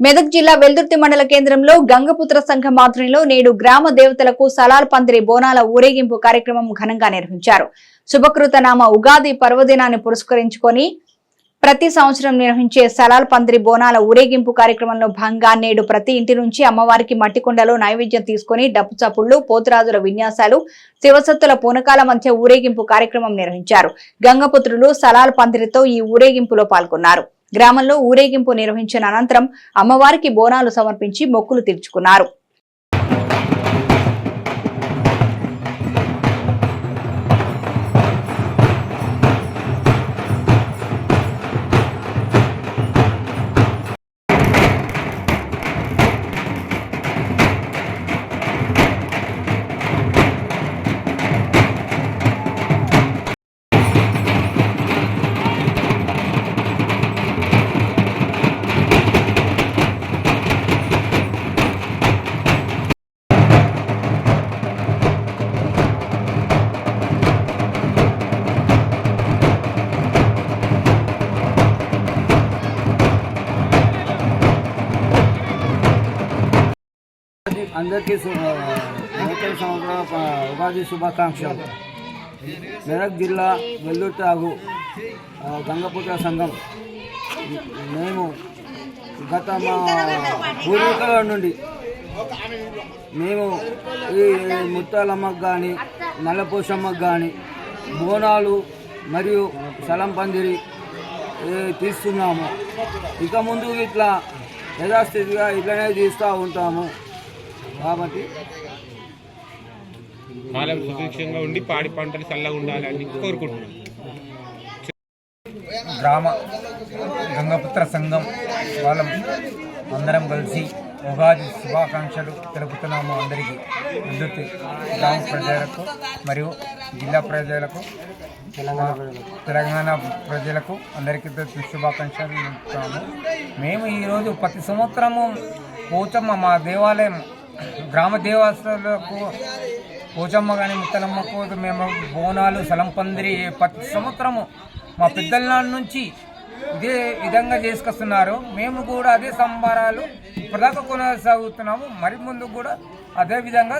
మెదక్ జిల్లా వెల్దుర్తి మండల కేంద్రంలో గంగపుత్ర సంఘం ఆధ్వర్యంలో నేడు గ్రామ దేవతలకు సలాల్ పందిరి బోనాల ఊరేగింపు కార్యక్రమం ఘనంగా నిర్వహించారు. శుభకృత నామ ఉగాది పర్వదినాన్ని పురస్కరించుకొని ప్రతి సంవత్సరం నిర్వహించే సలాల్ పందిరి బోనాల ఊరేగింపు కార్యక్రమంలో భాగంగా నేడు ప్రతి ఇంటి నుంచి అమ్మవారికి మట్టికుండలో నైవేద్యం తీసుకుని డప్పు చప్పుళ్ళు పోతురాజుల విన్యాసాలు శివసత్తుల పూనకాల మధ్య ఊరేగింపు కార్యక్రమం నిర్వహించారు. గంగపుత్రులు సలాల్ పందిరితో ఈ ఊరేగింపులో పాల్గొన్నారు. గ్రామంలో ఊరేగింపు నిర్వహించిన అనంతరం అమ్మవారికి బోనాలు సమర్పించి మొక్కులు తీర్చుకున్నారు. అందరికీ నూతన సంవత్సర ఉగాది శుభాకాంక్షలు. మెదక్ జిల్లా వెల్లుర్తాగు గంగపుత్ర సంఘం. మేము గత మా పూర్వీకుల నుండి మేము ఈ ముత్తాలమ్మకు కానీ నల్లపోషమ్మకు కానీ బోనాలు మరియు సలం పందిరి తీస్తున్నాము. ఇక ముందు ఇట్లా యథాస్థితిగా ఇట్లనే తీస్తూ ఉంటాము. కాబట్టి కాలం సుభిక్షంగా ఉండి పాడి పంటలు చల్లగా ఉండాలని కోరుకుంటున్నాం. గ్రామ గంగపుత్ర సంఘం వాళ్ళం అందరం కలిసి ఉగాది శుభాకాంక్షలు తెలుపుతున్నాము అందరికీ. విద్యుత్ గ్రామ ప్రజలకు మరియు జిల్లా ప్రజలకు తెలంగాణ తెలంగాణ ప్రజలకు అందరికీ శుభాకాంక్షలు తెలుపుతాము. మేము ఈరోజు ప్రతి సంవత్సరము పోచమ్మ మా దేవాలయం గ్రామ దేవస్థలకు పూజమ్మ కానీ ముత్తలమ్మకు మేము బోనాలు సలంపందిరి ప్రతి సంవత్సరము మా పెద్దల నాటి నుంచి ఇదే విధంగా చేసుకొస్తున్నారు. మేము కూడా అదే సంబరాలు ఇప్పటిదాకా కొనసాగుతున్నాము. మరి ముందు కూడా అదే విధంగా